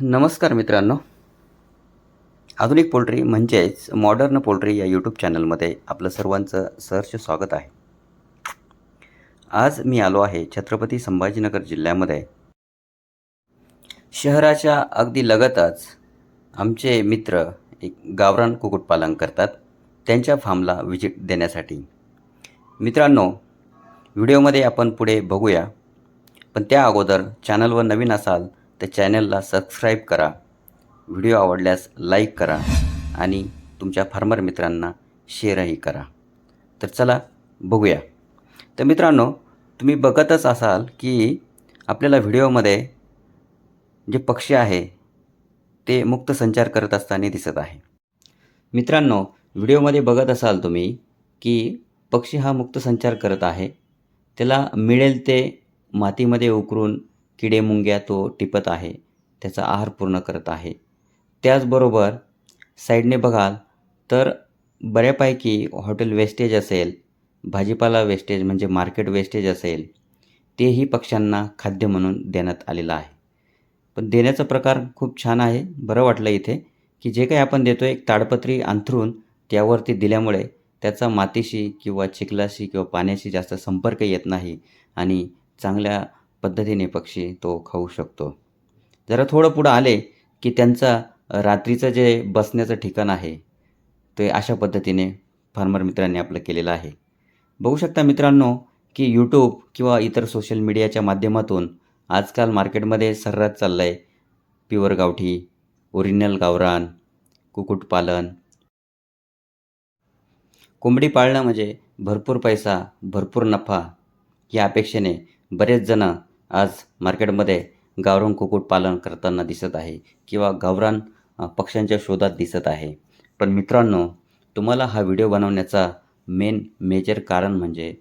नमस्कार मित्रांनो. आधुनिक पोल्ट्री म्हणजेच मॉडर्न पोल्ट्री या यूट्यूब चॅनलमध्ये आपलं सर्वांचं सहर्ष स्वागत आहे. आज मी आलो आहे छत्रपती संभाजीनगर जिल्ह्यामध्ये. शहराच्या अगदी लगतच आमचे मित्र एक गावरान कुक्कुटपालन करतात. त्यांच्या फार्मला व्हिजिट देण्यासाठी. मित्रांनो व्हिडिओमध्ये आपण पुढे बघूया. पण त्या अगोदर चॅनलवर नवीन असाल तर चॅनलला सबस्क्राईब करा. व्हिडिओ आवडल्यास लाईक करा आणि तुमच्या फार्मर मित्रांना शेअरही करा. तर चला बघूया. तर मित्रांनो तुम्ही बघतच असाल की आपल्याला व्हिडिओमध्ये जे पक्षी आहे ते मुक्त संचार करत असताना दिसत आहे. मित्रांनो व्हिडिओमध्ये बघत असाल तुम्ही की पक्षी हा मुक्त संचार करत आहे. त्याला मिळेल ते मातीमध्ये उकरून किडे मुंग्या तो टिपत आहे त्याचा आहार पूर्ण करत आहे. त्याचबरोबर साईडने बघाल तर बऱ्यापैकी हॉटेल वेस्टेज असेल भाजीपाला वेस्टेज म्हणजे मार्केट वेस्टेज असेल तेही पक्ष्यांना खाद्य म्हणून देण्यात आलेलं आहे. पण देण्याचा प्रकार खूप छान आहे बरं वाटलं इथे की जे काही आपण देतो एक ताडपत्री अंथरून त्यावरती दिल्यामुळे त्याचा मातीशी किंवा चिखलाशी किंवा पाण्याशी जास्त संपर्क येत नाही आणि चांगल्या पद्धतीने पक्षी तो खाऊ शकतो. जरा थोडं पुढं आले की त्यांचा रात्रीचं जे बसण्याचं ठिकाण आहे ते अशा पद्धतीने फार्मर मित्रांनी आपलं केलेलं आहे. बघू शकता मित्रांनो की यूट्यूब किंवा इतर सोशल मीडियाच्या माध्यमातून आजकाल मार्केटमध्ये सर्रास चाललं आहे प्युअर गावठी ओरिजिनल गावरान कुक्कुटपालन. कोंबडी पाळणं म्हणजे भरपूर पैसा भरपूर नफा या अपेक्षेने बरेच जणं आज मार्केटमध्ये गावरान कुक्कुटपालन करताना दिसत आहे किंवा गावरान पक्ष्यांच्या शोधात दिसत आहे. पण मित्रांनो तुम्हाला हा व्हिडिओ बनवण्याचा मेन मेजर कारण म्हणजे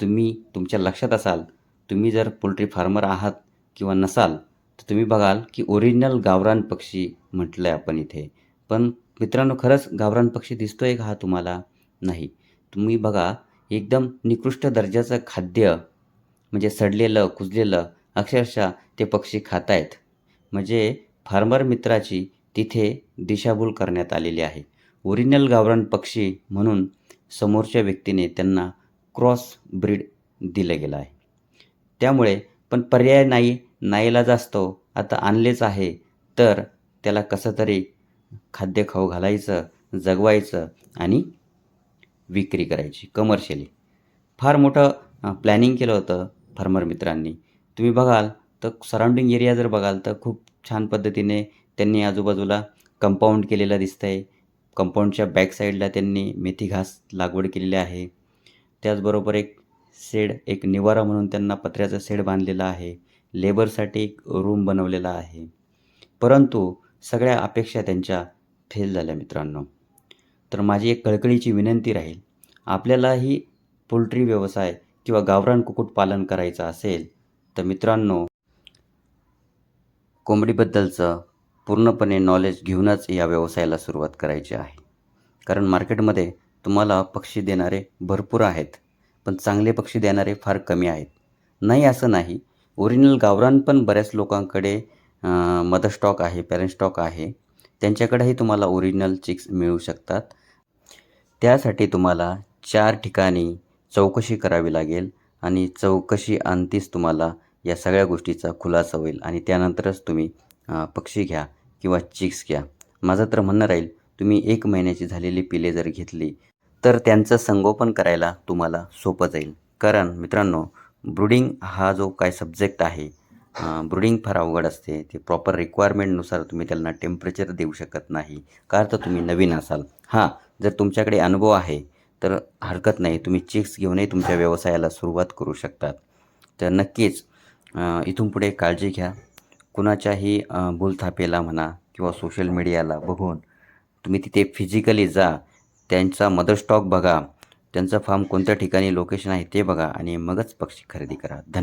तुम्ही तुमच्या लक्षात असाल तुम्ही जर पोल्ट्री फार्मर आहात किंवा नसाल तर तुम्ही बघाल की ओरिजिनल गावरान पक्षी म्हटलं आहे आपण इथे. पण मित्रांनो खरंच गावरान पक्षी दिसतो आहे का हा तुम्हाला नाही. तुम्ही बघा एकदम निकृष्ट दर्जाचं खाद्य म्हणजे सडलेलं कुजलेलं अक्षरशः ते पक्षी खात आहेत म्हणजे फार्मर मित्राची तिथे दिशाभूल करण्यात आलेली आहे. ओरिजिनल गावरान पक्षी म्हणून समोरच्या व्यक्तीने त्यांना क्रॉस ब्रीड दिलं गेलं आहे. त्यामुळे पण पर्याय नाही नाईलाज असतो आता आणलेच आहे. तर त्याला कसं तरी खाद्य खाऊ घालायचं जगवायचं आणि विक्री करायची कमर्शियली फार मोठं प्लॅनिंग केलं होतं. फार्मर मित्रांनी. तुम्ही बघाल तर सराउंडिंग एरिया जर बघाल तर खूप छान पद्धतीने त्यांनी आजूबाजूला कंपाऊंड केलेलं दिसतं आहे कंपाऊंडच्या बॅक साईडला त्यांनी मेथी घास लागवड केलेली आहे. त्याचबरोबर एक शेड एक निवारा म्हणून त्यांना पत्र्याचं शेड बांधलेलं आहे. लेबरसाठी एक रूम बनवलेला आहे. परंतु सगळ्या अपेक्षा त्यांच्या फेल झाल्या मित्रांनो. तर माझी एक कळकळीची विनंती राहील. आपल्यालाही पोल्ट्री व्यवसाय किंवा गावरान कुक्कुटपालन करायचं असेल तर मित्रांनो कोंबडीबद्दलचं पूर्णपणे नॉलेज घेऊनच या व्यवसायाला सुरुवात करायची आहे. कारण मार्केटमध्ये तुम्हाला पक्षी देणारे भरपूर आहेत पण चांगले पक्षी देणारे फार कमी आहेत. नाही असं नाही ओरिजिनल गावरान पण बऱ्याच लोकांकडे मदर स्टॉक आहे पॅरेंट स्टॉक आहे. त्यांच्याकडेही तुम्हाला ओरिजिनल चिक्स मिळू शकतात. त्यासाठी तुम्हाला चार ठिकाणी चौकशी करावी लागेल आणि चौकशी अंतीच तुम्हाला या सगळ्या गोष्टीचा खुलासा होईल आणि त्यानंतरच तुम्ही पक्षी घ्या किंवा चिक्स घ्या. माझं तर म्हणणं राहील तुम्ही एक महिन्याची झालेली पिले जर घेतली तर त्यांचं संगोपन करायला तुम्हाला सोपं जाईल. कारण मित्रांनो ब्रुडिंग हा जो काय सब्जेक्ट आहे ब्रुडिंग फार अवघड असते. ते प्रॉपर रिक्वायरमेंटनुसार तुम्ही त्यांना टेम्परेचर देऊ शकत नाही. का तर तुम्ही नवीन असाल. हां जर तुमच्याकडे अनुभव आहे तर हरकत नाही. तुम्ही चेक्स घेऊनही तुमच्या व्यवसायाला सुरुवात करू शकतात. तर नक्कीच इथून पुढे काळजी घ्या. कुणाच्याही बोलथापेला म्हणा किंवा सोशल मीडियाला बघून तुम्ही तिथे फिजिकली जा. त्यांचा मदर स्टॉक बघा. त्यांचा फार्म कोणत्या ठिकाणी लोकेशन आहे ते बघा आणि मगच पक्षी खरेदी करा. धन्यवाद.